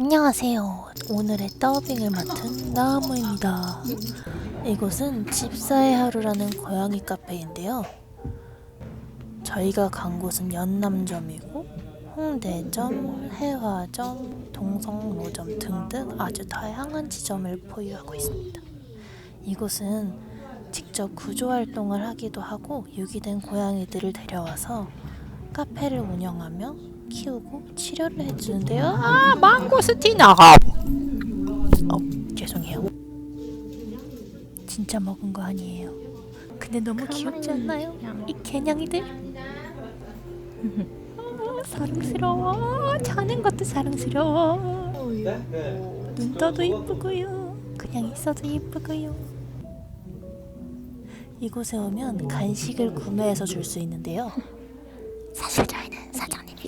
안녕하세요. 오늘의 더빙을 맡은 나무입니다. 이곳은 집사의 하루라는 고양이 카페인데요. 저희가 간 곳은 연남점이고 홍대점, 해화점, 동성로점 등등 아주 다양한 지점을 보유하고 있습니다. 이곳은 직접 구조 활동을 하기도 하고 유기된 고양이들을 데려와서 카페를 운영하며 키우고 치료를 해주는데요. 아 망고스티나. 어 죄송해요. 진짜 먹은 거 아니에요. 근데 너무 귀엽지 않나요? 이 개냥이들. 아, 사랑스러워. 자는 것도 사랑스러워. 눈 떠도 이쁘고요. 그냥 있어도 이쁘고요. 이곳에 오면 간식을 구매해서 줄 수 있는데요.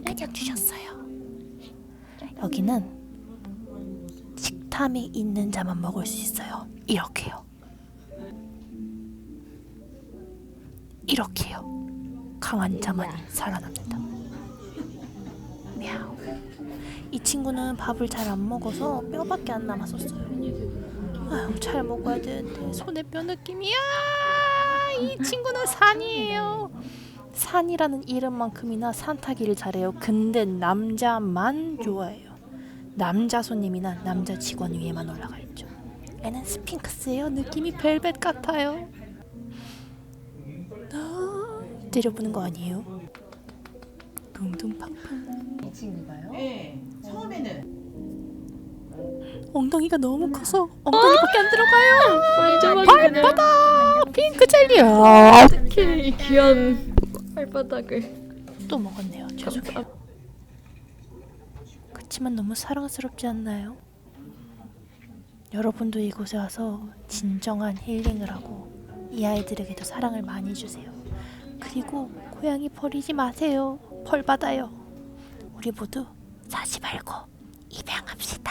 그냥 주셨어요. 여기는 식탐이 있는 자만 먹을 수 있어요. 이렇게요. 이렇게요. 강한 자만이 살아납니다. 미야오. 이 친구는 밥을 잘 안 먹어서 뼈밖에 안 남았었어요. 아유, 잘 먹어야 되는데 손에 뼈 느낌이야. 이 친구는 산이에요. 산이라는 이름만큼이나 산 타기를 잘해요. 근데 남자만 좋아해요. 남자 손님이나 남자 직원 위에만 올라가 있죠. 애는 스핑크스예요. 느낌이 벨벳 같아요. 아, 때려보는 거 아니에요? 둥둥팡팡. 이 친구가요? 네, 처음에는 엉덩이가 너무 커서 엉덩이밖에 안 들어가요. 아, 핑크 젤리야. 특히 이 귀한 발바닥을 또 먹었네요. 죄송해요. 그치만 너무 사랑스럽지 않나요? 여러분도 이곳에 와서 진정한 힐링을 하고 이 아이들에게도 사랑을 많이 주세요. 그리고 고양이 버리지 마세요. 벌 받아요. 우리 모두 사지 말고 입양합시다.